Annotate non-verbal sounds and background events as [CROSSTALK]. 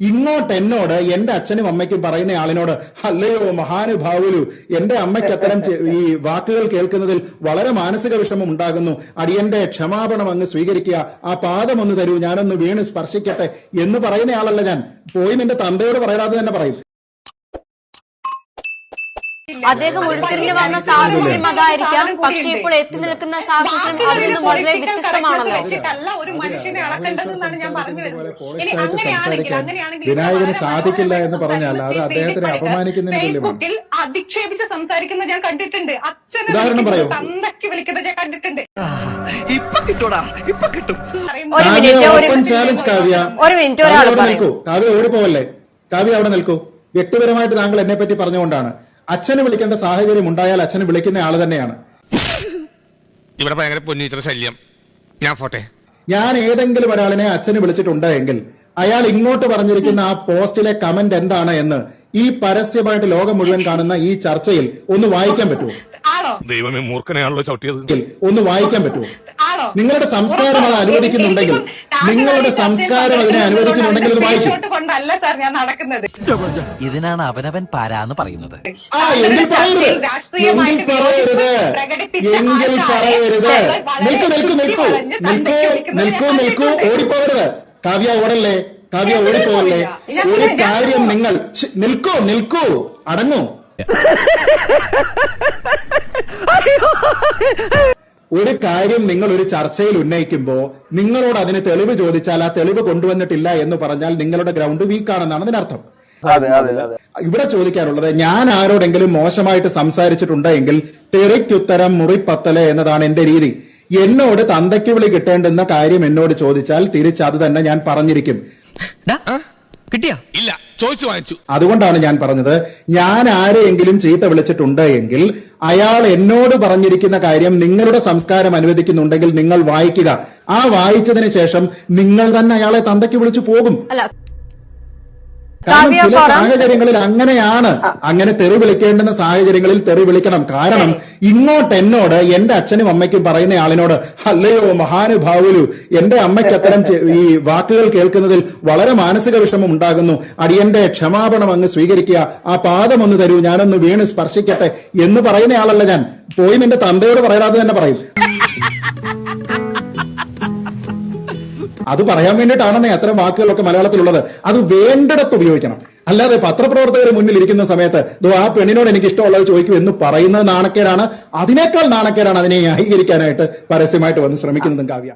ഇങ്ങോട്ട് എന്നോട് എന്റെ അച്ഛനും അമ്മയ്ക്കും പറയുന്ന ആളിനോട് അല്ലയോ മഹാനുഭാവുലു എന്റെ അമ്മയ്ക്ക് അത്തരം ഈ വാക്കുകൾ കേൾക്കുന്നതിൽ വളരെ മാനസിക വിഷമം ഉണ്ടാകുന്നു. അടിയന്റെ ക്ഷമാപണം അങ്ങ് സ്വീകരിക്കുക. ആ പാദം ഒന്ന് തരൂ ഞാനൊന്ന് വീണ് സ്പർശിക്കട്ടെ എന്ന് പറയുന്ന ആളല്ല ഞാൻ. പോയി നിന്റെ തന്തയോട് പറയാതെ തന്നെ പറയും. അദ്ദേഹം ഉരുത്തിരിഞ്ഞു വന്ന സാഹചര്യം അതായിരിക്കാം. പക്ഷെ ഇപ്പോൾ എത്തി നിൽക്കുന്ന സാഹചര്യം അതിൽ നിന്ന് വളരെ വ്യത്യസ്തമാണല്ലോ. വെച്ചിട്ടല്ല ഒരു മനുഷ്യനെ അളക്കേണ്ടതെന്നാണ് ഞാൻ പറഞ്ഞു വരുന്നത് ഇനി പോളിഷ്ടായിട്ട് അങ്ങനെയാണെങ്കിൽ സംസാരിക്കാൻ അങ്ങനെയാണെങ്കിൽ വിനായകന് സാധിക്കില്ല എന്ന് പറഞ്ഞാൽ അത് അദ്ദേഹത്തിനെ അപമാനിക്കുന്നതിന് തുല്യമാണ് ഫേസ്ബുക്കിൽ അധിക്ഷേപിച്ച് സംസാരിക്കുന്നത് ഞാൻ കണ്ടിട്ടുണ്ട്. അച്ഛനെ ഉദാഹരണം പറയൂ. വിളിക്കുന്നത് ഞാൻ കണ്ടിട്ടുണ്ട്. ഇപ്പൊ കിട്ടൂടാ. ഇപ്പൊ കിട്ടും. ഒരു മിനിറ്റ്, ഒരു ചാലഞ്ച് കാവ്യ. ഒരു മിനിറ്റ്, ഒരാൾ കാവ്യ അവിടെ പറയൂ. നിൽക്കൂ. കാവ്യ ഓടിപ്പോവല്ലേ? കാവ്യ അവിടെ നിൽക്കൂ. വ്യക്തിപരമായിട്ട് താങ്കൾ എന്നെ പറ്റി പറഞ്ഞുകൊണ്ടാണ്. അച്ഛന് വിളിക്കേണ്ട സാഹചര്യം ഉണ്ടായാൽ അച്ഛനെ വിളിക്കുന്ന ആൾ തന്നെയാണ്. ഇവിടെ ഭയങ്കര പൊന്നീറ്റർ ശല്യം. ഞാൻ പോട്ടെ. ഞാൻ ഏതെങ്കിലും ഒരാളിനെ അച്ഛനെ വിളിച്ചിട്ടുണ്ട് എങ്കിൽ അയാൾ ഇങ്ങോട്ട് പറഞ്ഞിരിക്കുന്ന ആ പോസ്റ്റിലെ കമന്റ് എന്താണ് എന്ന് ഈ പരസ്യമായിട്ട് ലോകം മുഴുവൻ കാണുന്ന ഈ ചർച്ചയിൽ ഒന്ന് വായിക്കാൻ പറ്റുമോ? ദൈവമേ മൂർഖനെയാണല്ലോ ചവിട്ടിയത്. ഒന്ന് വായിക്കാൻ പറ്റുമോ? നിങ്ങളുടെ സംസ്കാരം അത് അനുവദിക്കുന്നുണ്ടെങ്കിൽ നിങ്ങളുടെ സംസ്കാരം അതിനെ അനുവദിക്കുന്നുണ്ടെങ്കിൽ അത് വായിക്കും. കൊണ്ടല്ല സാർ ഞാൻ നടക്കുന്നത്. ഇതിനാണ് അവനവൻ പാരാന്ന് പറയുന്നത്. ആ എങ്കിൽ പറയരുത്. എങ്കിൽ പറയരുത്. എങ്കിൽ പറയരുത്. നിൽക്കൂ നിൽക്കൂ നിൽക്കൂ. നിൽക്കൂ നിൽക്കൂ നിൽക്കൂ. ഓടിപ്പോകരുത്. കാവ്യ ഓടല്ലേ കാവ്യ ഞാൻ ഓടിപ്പോകല്ലേ ഒരു കാര്യം നിങ്ങൾ. നിൽക്കോ നിൽക്കൂ. അടങ്ങൂ. ഒരു കാര്യം നിങ്ങൾ ഒരു ചർച്ചയിൽ ഉന്നയിക്കുമ്പോൾ നിങ്ങളോട് അതിന് തെളിവ് ചോദിച്ചാൽ ആ തെളിവ് കൊണ്ടുവന്നിട്ടില്ല എന്ന് പറഞ്ഞാൽ നിങ്ങളുടെ ഗ്രൗണ്ട് വീക്കാണെന്നാണ് അതിനർത്ഥം. ഇവിടെ ചോദിക്കാനുള്ളത് ഞാൻ ആരോടെങ്കിലും മോശമായിട്ട് സംസാരിച്ചിട്ടുണ്ടെങ്കിൽ തെറിക്കുത്തരം മുറിപ്പത്തൽ എന്നതാണ് എന്റെ രീതി. എന്നോട് തന്തയ്ക്ക് വിളി കിട്ടേണ്ടുന്ന കാര്യം എന്നോട് ചോദിച്ചാൽ തിരിച്ചത് അത് തന്നെ ഞാൻ പറഞ്ഞിരിക്കും. കിട്ടിയാ? ഇല്ല ചോദിച്ചു വാങ്ങിച്ചു. അതുകൊണ്ടാണ് ഞാൻ പറഞ്ഞത് ഞാൻ ആരെയെങ്കിലും ചീത്ത വിളിച്ചിട്ടുണ്ട് എങ്കിൽ അയാൾ എന്നോട് പറഞ്ഞിരിക്കുന്ന കാര്യം നിങ്ങളുടെ സംസ്കാരം അനുവദിക്കുന്നുണ്ടെങ്കിൽ നിങ്ങൾ വായിക്കുക. ആ വായിച്ചതിന് ശേഷം നിങ്ങൾ തന്നെ അയാളെ തന്തയ്ക്ക് വിളിച്ചു പോകും. അല്ല കാരണം ചില സാഹചര്യങ്ങളിൽ അങ്ങനെയാണ്. അങ്ങനെ തെറി വിളിക്കേണ്ടുന്ന സാഹചര്യങ്ങളിൽ തെറി വിളിക്കണം. കാരണം ഇങ്ങോട്ട് എന്നോട് എന്റെ അച്ഛനും അമ്മയ്ക്കും പറയുന്ന ആളിനോട് അല്ലയോ മഹാനുഭാവുലു എന്റെ അമ്മയ്ക്ക് അത്തരം ഈ വാക്കുകൾ കേൾക്കുന്നതിൽ വളരെ മാനസിക വിഷമം ഉണ്ടാകുന്നു. അടിയന്റെ ക്ഷമാപണം അങ്ങ് സ്വീകരിക്കുക. ആ പാദം ഒന്ന് തരൂ ഞാനൊന്ന് വീണ് സ്പർശിക്കട്ടെ എന്ന് പറയുന്ന ആളല്ല ഞാൻ. പോയി നിന്റെ തന്തയോട് പറയാതെ തന്നെ പറയും. [LAUGHS] അത് പറയാൻ വേണ്ടിയിട്ടാണെന്നേ അത്തരം വാക്കുകളൊക്കെ മലയാളത്തിലുള്ളത്. അത് വേണ്ടിടത്ത് ഉപയോഗിക്കണം. അല്ലാതെ പത്രപ്രവർത്തകർ മുന്നിൽ ഇരിക്കുന്ന സമയത്ത് ആ പെണ്ണിനോട് എനിക്ക് ഇഷ്ടമുള്ളത് ചോദിക്കും എന്ന് പറയുന്നത് നാണക്കേടാണ്. അതിനേക്കാൾ നാണക്കേടാണ് അതിനെ ന്യായീകരിക്കാനായിട്ട് പരസ്യമായിട്ട് വന്ന് ശ്രമിക്കുന്നതും കാവ്യ.